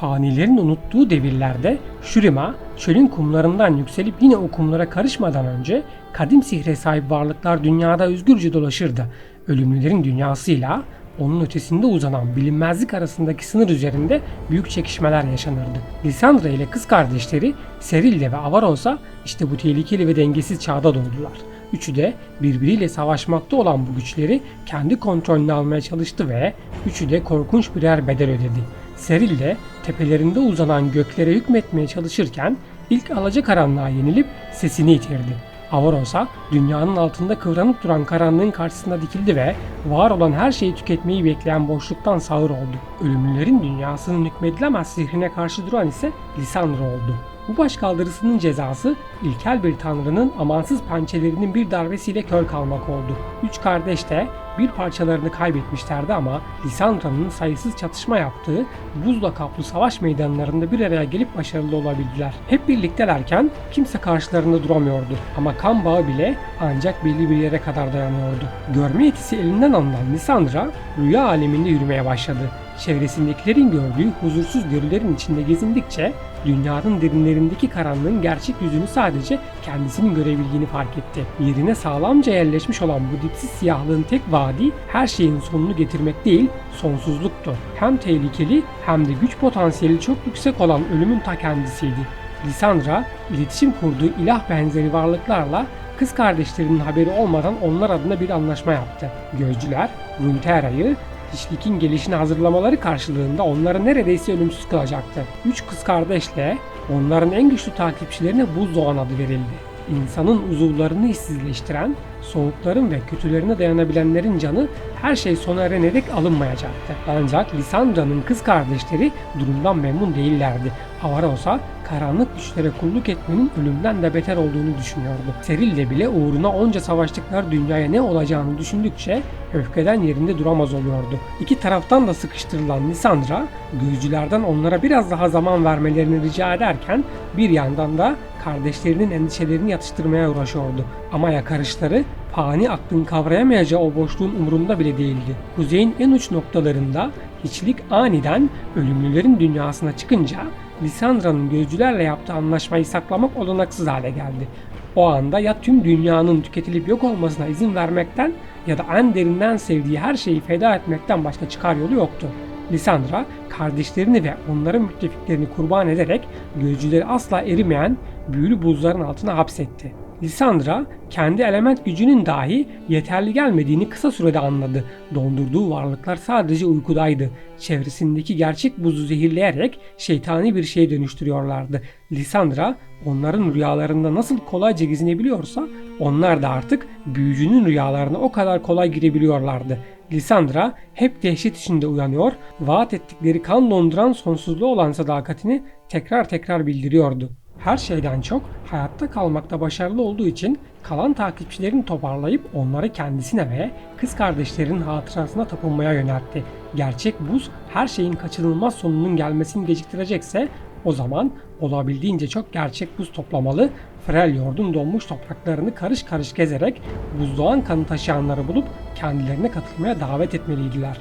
Fanilerin unuttuğu devirlerde Shurima çölün kumlarından yükselip yine o kumlara karışmadan önce kadim sihre sahip varlıklar dünyada özgürce dolaşırdı. Ölümlülerin dünyasıyla onun ötesinde uzanan bilinmezlik arasındaki sınır üzerinde büyük çekişmeler yaşanırdı. Lysandra ile kız kardeşleri Serilde ve Avaros'a işte bu tehlikeli ve dengesiz çağda doğdular. Üçü de birbiriyle savaşmakta olan bu güçleri kendi kontrolüne almaya çalıştı ve üçü de korkunç birer bedel ödedi. Seril de tepelerinde uzanan göklere hükmetmeye çalışırken ilk alacakaranlığa yenilip sesini yitirdi. Avarosa dünyanın altında kıvranıp duran karanlığın karşısında dikildi ve var olan her şeyi tüketmeyi bekleyen boşluktan sağır oldu. Ölümlülerin dünyasının hükmedilemez sihrine karşı duran ise Lisandra oldu. Bu başkaldırısının cezası ilkel bir tanrının amansız pençelerinin bir darbesiyle kör kalmak oldu. Üç kardeş de bir parçalarını kaybetmişlerdi ama Lisandra'nın sayısız çatışma yaptığı buzla kaplı savaş meydanlarında bir araya gelip başarılı olabildiler. Hep birliktelerken kimse karşılarında duramıyordu ama kan bağı bile ancak belli bir yere kadar dayanıyordu. Görme yetisi elinden alınan Lisandra rüya aleminde yürümeye başladı. Çevresindekilerin gördüğü huzursuz görülerin içinde gezindikçe dünyanın derinlerindeki karanlığın gerçek yüzünü sadece kendisinin görebildiğini fark etti. Yerine sağlamca yerleşmiş olan bu dipsiz siyahlığın tek vaadi her şeyin sonunu getirmek değil, sonsuzluktu. Hem tehlikeli hem de güç potansiyeli çok yüksek olan ölümün ta kendisiydi. Lisandra, iletişim kurduğu ilah benzeri varlıklarla kız kardeşlerinin haberi olmadan onlar adına bir anlaşma yaptı. Gözcüler, Runeterra'yı Hiçlik'in gelişini hazırlamaları karşılığında onları neredeyse ölümsüz kılacaktı. Üç kız kardeşle onların en güçlü takipçilerine Buzdoğan adı verildi. İnsanın uzuvlarını işsizleştiren, soğukların ve kötülerine dayanabilenlerin canı her şey sona erene dek alınmayacaktı. Ancak Lisandra'nın kız kardeşleri durumdan memnun değillerdi. Avarosa karanlık güçlere kulluk etmenin ölümden de beter olduğunu düşünüyordu. Seril de bile uğruna onca savaştıkları dünyaya ne olacağını düşündükçe öfkeden yerinde duramaz oluyordu. İki taraftan da sıkıştırılan Lisandra, gözcülerden onlara biraz daha zaman vermelerini rica ederken bir yandan da kardeşlerinin endişelerini yatıştırmaya uğraşıyordu. Ama yakarışları fani aklın kavrayamayacağı o boşluğun umurunda bile değildi. Kuzeyin en uç noktalarında hiçlik aniden ölümlülerin dünyasına çıkınca Lisandra'nın gözcülerle yaptığı anlaşmayı saklamak olanaksız hale geldi. O anda ya tüm dünyanın tüketilip yok olmasına izin vermekten ya da en derinden sevdiği her şeyi feda etmekten başka çıkar yolu yoktu. Lisandra kardeşlerini ve onların müttefiklerini kurban ederek gözcüleri asla erimeyen büyülü buzların altına hapsetti. Lisandra kendi element gücünün dahi yeterli gelmediğini kısa sürede anladı. Dondurduğu varlıklar sadece uykudaydı. Çevresindeki gerçek buzu zehirleyerek şeytani bir şeye dönüştürüyorlardı. Lisandra onların rüyalarında nasıl kolayca gezinebiliyorsa onlar da artık büyücünün rüyalarına o kadar kolay girebiliyorlardı. Lisandra hep dehşet içinde uyanıyor, vaat ettikleri kan donduran sonsuzluğu olan sadakatini tekrar tekrar bildiriyordu. Her şeyden çok hayatta kalmakta başarılı olduğu için kalan takipçilerini toparlayıp onları kendisine ve kız kardeşlerinin hatırasına tapınmaya yöneltti. Gerçek buz her şeyin kaçınılmaz sonunun gelmesini geciktirecekse o zaman olabildiğince çok gerçek buz toplamalı, Freljord'un donmuş topraklarını karış karış gezerek buzdoğan kanı taşıyanları bulup kendilerine katılmaya davet etmeliydiler.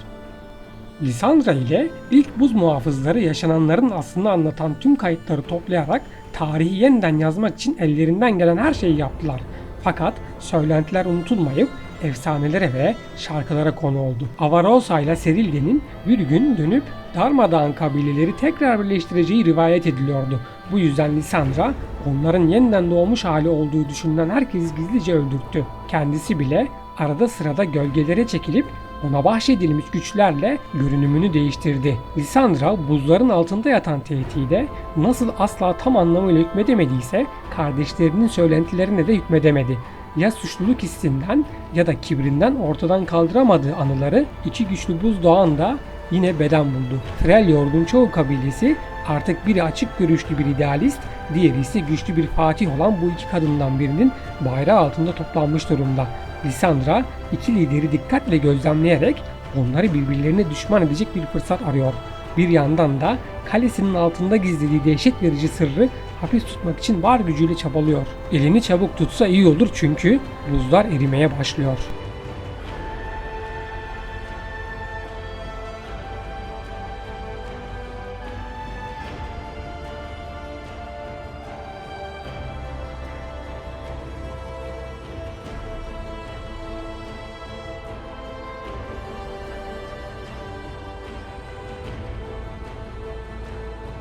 Lisandra ile ilk buz muhafızları yaşananların aslını anlatan tüm kayıtları toplayarak tarihi yeniden yazmak için ellerinden gelen her şeyi yaptılar. Fakat söylentiler unutulmayıp efsanelere ve şarkılara konu oldu. Avarosa ile Serilde'nin bir gün dönüp darmadağın kabileleri tekrar birleştireceği rivayet ediliyordu. Bu yüzden Lisandra onların yeniden doğmuş hali olduğu düşünülen herkesi gizlice öldürttü. Kendisi bile arada sırada gölgelere çekilip ona bahşedilmiş güçlerle görünümünü değiştirdi. Lisandra buzların altında yatan tehdide nasıl asla tam anlamıyla hükmedemediyse kardeşlerinin söylentilerine de hükmedemedi. Ya suçluluk hissinden ya da kibrinden ortadan kaldıramadığı anıları iki güçlü buzdoğan da yine beden buldu. Freljord'un çoğu kabilesi artık biri açık görüşlü bir idealist, diğeri ise güçlü bir fatih olan bu iki kadından birinin bayrağı altında toplanmış durumda. Lisandra iki lideri dikkatle gözlemleyerek onları birbirlerine düşman edecek bir fırsat arıyor. Bir yandan da kalesinin altında gizlediği dehşet verici sırrı hapis tutmak için var gücüyle çabalıyor. Elini çabuk tutsa iyi olur çünkü buzlar erimeye başlıyor.